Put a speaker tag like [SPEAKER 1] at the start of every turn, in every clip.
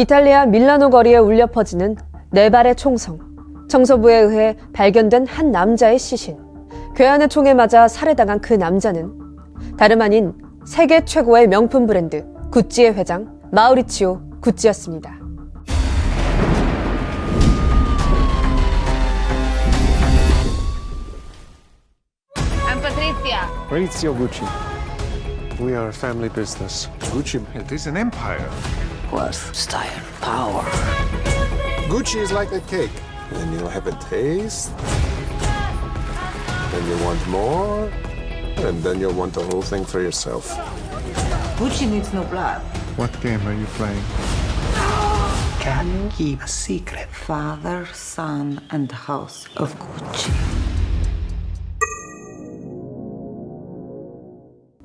[SPEAKER 1] 이탈리아 밀라노 거리에 울려 퍼지는 네 발의 총성. 청소부에 의해 발견된 한 남자의 시신. 괴한의 총에 맞아 살해당한 그 남자는 다름 아닌 세계 최고의 명품 브랜드 구찌의 회장 마우리치오 구찌였습니다.
[SPEAKER 2] I'm Patrizia.
[SPEAKER 3] Maurizio Gucci. We are a family business. Gucci, it is an empire.
[SPEAKER 4] Wealth, style, power.
[SPEAKER 3] Gucci is like a cake. Then you have a taste. Then you want more. And then you want the whole thing for yourself.
[SPEAKER 4] Gucci needs no blood.
[SPEAKER 3] What game are you playing?
[SPEAKER 4] Can you keep a secret? Father, son, and the house of Gucci.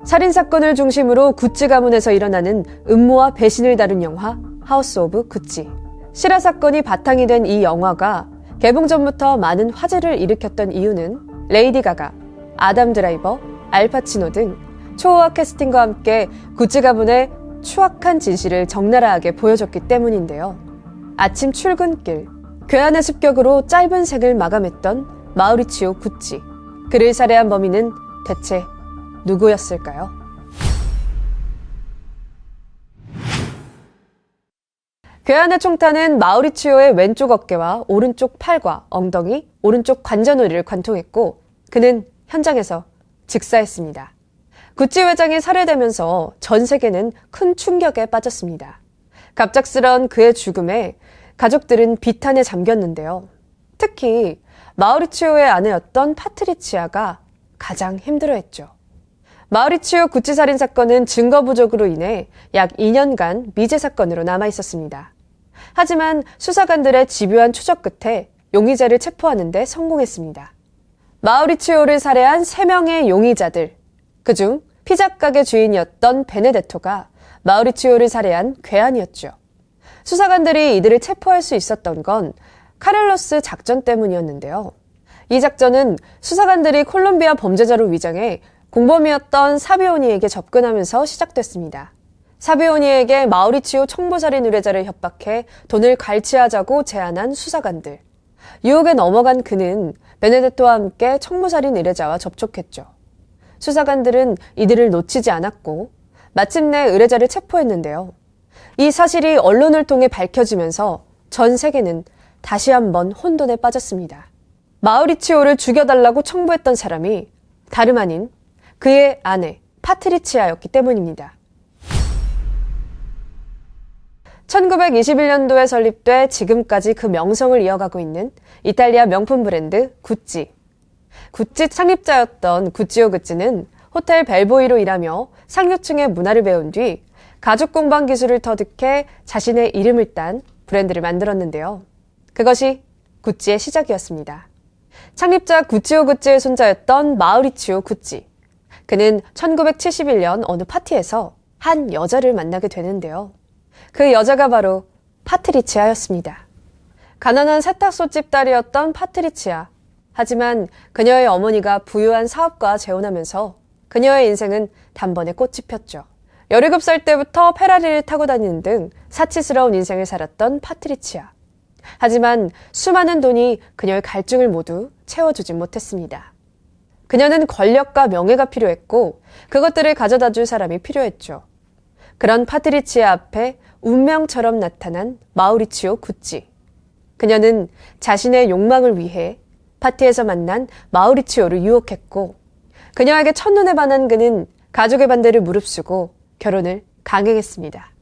[SPEAKER 1] 살인 사건을 중심으로 구찌 가문에서 일어나는 음모와 배신을 다룬 영화 하우스 오브 구찌. 실화 사건이 바탕이 된 이 영화가 개봉 전부터 많은 화제를 일으켰던 이유는 레이디 가가, 아담 드라이버, 알파치노 등 초호화 캐스팅과 함께 구찌 가문의 추악한 진실을 적나라하게 보여줬기 때문인데요. 아침 출근길, 괴한의 습격으로 짧은 생을 마감했던 마우리치오 구찌. 그를 살해한 범인은 대체 누구였을까요? 괴한의 총탄은 마우리치오의 왼쪽 어깨와 오른쪽 팔과 엉덩이, 오른쪽 관자놀이를 관통했고 그는 현장에서 즉사했습니다. 구찌 회장이 살해되면서 전 세계는 큰 충격에 빠졌습니다. 갑작스런 그의 죽음에 가족들은 비탄에 잠겼는데요. 특히 마우리치오의 아내였던 파트리치아가 가장 힘들어했죠. 마우리치오 구찌 살인 사건은 증거 부족으로 인해 약 2년간 미제 사건으로 남아 있었습니다. 하지만 수사관들의 집요한 추적 끝에 용의자를 체포하는 데 성공했습니다. 마우리치오를 살해한 3명의 용의자들, 그중 피자 가게 주인이었던 베네데토가 마우리치오를 살해한 괴한이었죠. 수사관들이 이들을 체포할 수 있었던 건 카렐로스 작전 때문이었는데요. 이 작전은 수사관들이 콜롬비아 범죄자로 위장해 공범이었던 사비오니에게 접근하면서 시작됐습니다. 사비오니에게 마우리치오 청부살인 의뢰자를 협박해 돈을 갈취하자고 제안한 수사관들. 유혹에 넘어간 그는 베네데토와 함께 청부살인 의뢰자와 접촉했죠. 수사관들은 이들을 놓치지 않았고 마침내 의뢰자를 체포했는데요. 이 사실이 언론을 통해 밝혀지면서 전 세계는 다시 한번 혼돈에 빠졌습니다. 마우리치오를 죽여달라고 청부했던 사람이 다름 아닌 그의 아내 파트리치아였기 때문입니다. 1921년도에 설립돼 지금까지 그 명성을 이어가고 있는 이탈리아 명품 브랜드 구찌. 구찌 창립자였던 구찌오 구찌는 호텔 벨보이로 일하며 상류층의 문화를 배운 뒤 가죽 공방 기술을 터득해 자신의 이름을 딴 브랜드를 만들었는데요. 그것이 구찌의 시작이었습니다. 창립자 구찌오 구찌의 손자였던 마우리치오 구찌. 그는 1971년 어느 파티에서 한 여자를 만나게 되는데요. 그 여자가 바로 파트리치아였습니다. 가난한 세탁소집 딸이었던 파트리치아. 하지만 그녀의 어머니가 부유한 사업가와 재혼하면서 그녀의 인생은 단번에 꽃이 폈죠. 17살 때부터 페라리를 타고 다니는 등 사치스러운 인생을 살았던 파트리치아. 하지만 수많은 돈이 그녀의 갈증을 모두 채워주진 못했습니다. 그녀는 권력과 명예가 필요했고 그것들을 가져다 줄 사람이 필요했죠. 그런 파트리치아 앞에 운명처럼 나타난 마우리치오 구찌. 그녀는 자신의 욕망을 위해 파티에서 만난 마우리치오를 유혹했고 그녀에게 첫눈에 반한 그는 가족의 반대를 무릅쓰고 결혼을 강행했습니다.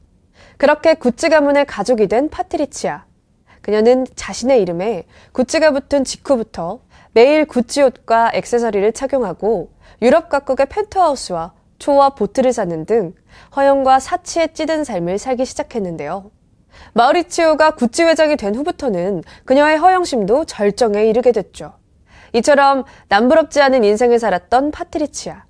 [SPEAKER 1] 그렇게 구찌 가문의 가족이 된 파트리치아. 그녀는 자신의 이름에 구찌가 붙은 직후부터 매일 구찌 옷과 액세서리를 착용하고 유럽 각국의 펜트하우스와 초와 보트를 사는 등 허영과 사치에 찌든 삶을 살기 시작했는데요. 마우리치오가 구찌 회장이 된 후부터는 그녀의 허영심도 절정에 이르게 됐죠. 이처럼 남부럽지 않은 인생을 살았던 파트리치아.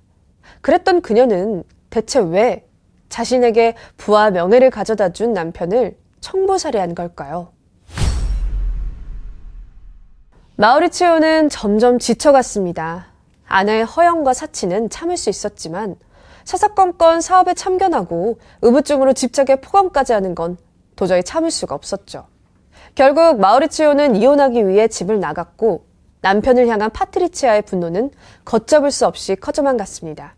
[SPEAKER 1] 그랬던 그녀는 대체 왜 자신에게 부와 명예를 가져다 준 남편을 청부살해한 걸까요? 마우리치오는 점점 지쳐갔습니다. 아내의 허영과 사치는 참을 수 있었지만 사사건건 사업에 참견하고 의무증으로 집착에 포함까지 하는 건 도저히 참을 수가 없었죠. 결국 마우리치오는 이혼하기 위해 집을 나갔고 남편을 향한 파트리치아의 분노는 걷잡을 수 없이 커져만 갔습니다.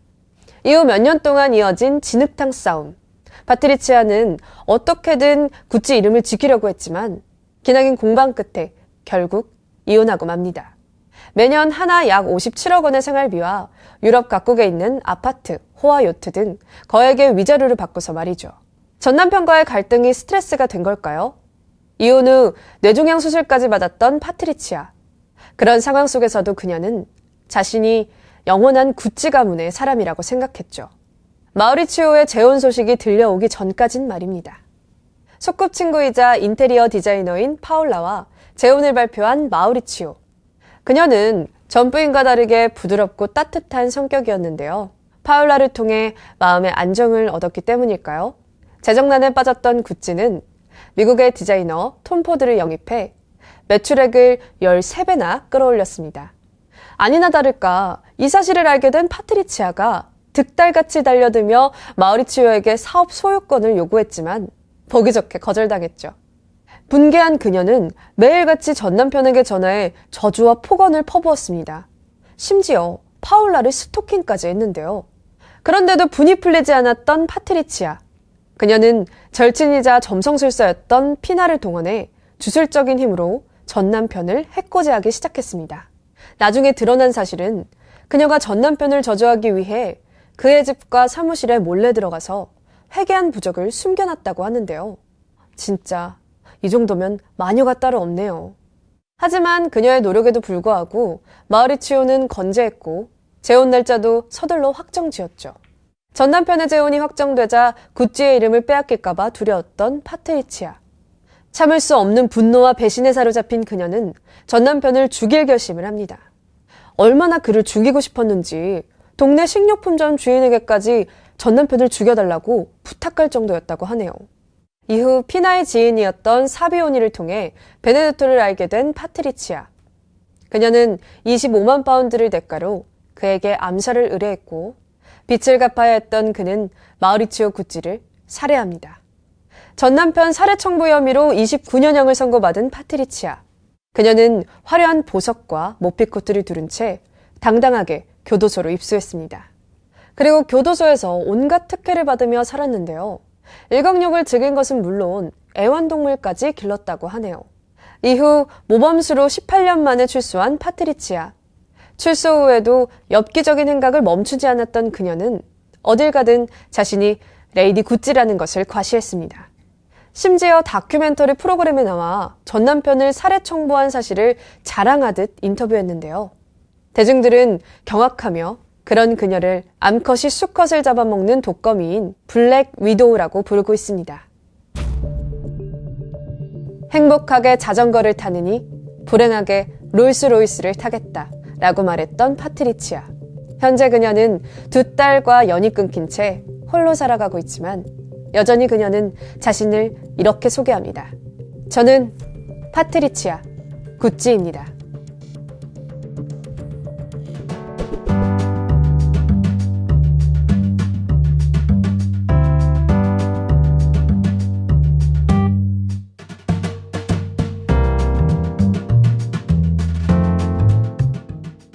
[SPEAKER 1] 이후 몇 년 동안 이어진 진흙탕 싸움. 파트리치아는 어떻게든 구찌 이름을 지키려고 했지만 기나긴 공방 끝에 결국 이혼하고 맙니다. 매년 하나 약 57억 원의 생활비와 유럽 각국에 있는 아파트, 호화 요트 등 거액의 위자료를 받고서 말이죠. 전 남편과의 갈등이 스트레스가 된 걸까요? 이혼 후 뇌종양 수술까지 받았던 파트리치아. 그런 상황 속에서도 그녀는 자신이 영원한 구찌 가문의 사람이라고 생각했죠. 마우리치오의 재혼 소식이 들려오기 전까진 말입니다. 소꿉친구이자 인테리어 디자이너인 파울라와 재혼을 발표한 마우리치오. 그녀는 전 부인과 다르게 부드럽고 따뜻한 성격이었는데요. 파울라를 통해 마음의 안정을 얻었기 때문일까요? 재정난에 빠졌던 구찌는 미국의 디자이너 톰 포드를 영입해 매출액을 13배나 끌어올렸습니다. 아니나 다를까 이 사실을 알게 된 파트리치아가 득달같이 달려들며 마우리치오에게 사업 소유권을 요구했지만 보기 좋게 거절당했죠. 분개한 그녀는 매일같이 전 남편에게 전화해 저주와 폭언을 퍼부었습니다. 심지어 파울라를 스토킹까지 했는데요. 그런데도 분이 풀리지 않았던 파트리치아. 그녀는 절친이자 점성술사였던 피나를 동원해 주술적인 힘으로 전 남편을 해코지하기 시작했습니다. 나중에 드러난 사실은 그녀가 전 남편을 저주하기 위해 그의 집과 사무실에 몰래 들어가서 회개한 부적을 숨겨놨다고 하는데요. 진짜 이 정도면 마녀가 따로 없네요. 하지만 그녀의 노력에도 불구하고 마우리치오는 건재했고 재혼 날짜도 서둘러 확정 지었죠. 전 남편의 재혼이 확정되자 구찌의 이름을 빼앗길까봐 두려웠던 파트리치아. 참을 수 없는 분노와 배신에 사로잡힌 그녀는 전 남편을 죽일 결심을 합니다. 얼마나 그를 죽이고 싶었는지 동네 식료품점 주인에게까지 전 남편을 죽여달라고 부탁할 정도였다고 하네요. 이후 피나의 지인이었던 사비오니를 통해 베네딕토를 알게 된 파트리치아. 그녀는 25만 파운드를 대가로 그에게 암살을 의뢰했고 빚을 갚아야 했던 그는 마우리치오 구찌를 살해합니다. 전 남편 살해 청부 혐의로 29년형을 선고받은 파트리치아. 그녀는 화려한 보석과 모피 코트를 두른 채 당당하게 교도소로 입수했습니다. 그리고 교도소에서 온갖 특혜를 받으며 살았는데요. 일광욕을 즐긴 것은 물론 애완동물까지 길렀다고 하네요. 이후 모범수로 18년 만에 출소한 파트리치아. 출소 후에도 엽기적인 행각을 멈추지 않았던 그녀는 어딜 가든 자신이 레이디 구찌라는 것을 과시했습니다. 심지어 다큐멘터리 프로그램에 나와 전 남편을 살해 청부한 사실을 자랑하듯 인터뷰했는데요. 대중들은 경악하며 그런 그녀를 암컷이 수컷을 잡아먹는 독거미인 블랙 위도우라고 부르고 있습니다. 행복하게 자전거를 타느니 불행하게 롤스로이스를 타겠다 라고 말했던 파트리치아. 현재 그녀는 두 딸과 연이 끊긴 채 홀로 살아가고 있지만 여전히 그녀는 자신을 이렇게 소개합니다. 저는 파트리치아 구찌입니다.